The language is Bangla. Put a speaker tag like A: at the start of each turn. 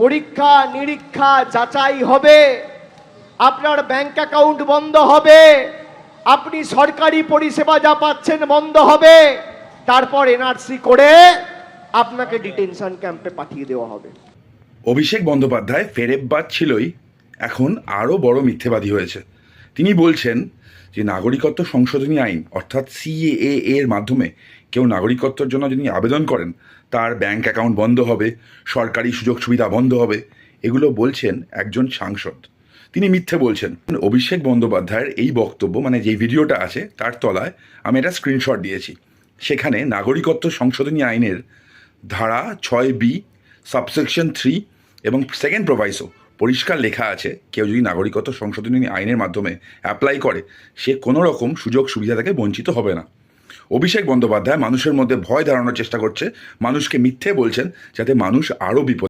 A: পরীক্ষা, নিরীক্ষা যাচাই হবে। আপনার ব্যাংক অ্যাকাউন্ট বন্ধ হবে। আপনি সরকারি পরিষেবা যা পাচ্ছেন বন্ধ হবে। তারপর এনআরসি করে আপনাকে ডিটেনশন ক্যাম্পে পাঠিয়ে দেওয়া হবে।
B: অভিষেক বন্দ্যোপাধ্যায় ফেরেববাদ ছিলই, এখন আরও বড় মিথ্যেবাদী হয়েছে। তিনি বলছেন যে নাগরিকত্ব সংশোধনী আইন, অর্থাৎ সিএএ এর মাধ্যমে কেউ নাগরিকত্বের জন্য যদি আবেদন করেন, তার ব্যাংক অ্যাকাউন্ট বন্ধ হবে, সরকারি সুযোগ সুবিধা বন্ধ হবে, এগুলো বলছেন একজন সাংসদ। তিনি মিথ্যে বলছেন, অভিষেক বন্দ্যোপাধ্যায়ের এই বক্তব্য মানে যে ভিডিওটা আছে, তার তলায় আমি এটা স্ক্রিনশট দিয়েছি। সেখানে নাগরিকত্ব সংশোধনী আইনের ধারা ছয় বি সাবসেকশন থ্রি এবং সেকেন্ড প্রোভাইসও পরিষ্কার লেখা আছে, কেউ যদি নাগরিকত্ব সংশোধনী আইনের মাধ্যমে অ্যাপ্লাই করে, সে কোনো রকম সুযোগ সুবিধা থেকে বঞ্চিত হবে না। অভিষেক বন্দ্যোপাধ্যায় মানুষের মধ্যে ভয় ধারণার চেষ্টা করছে, মানুষকে মিথ্যে বলছেন যাতে মানুষ আরও বিপদ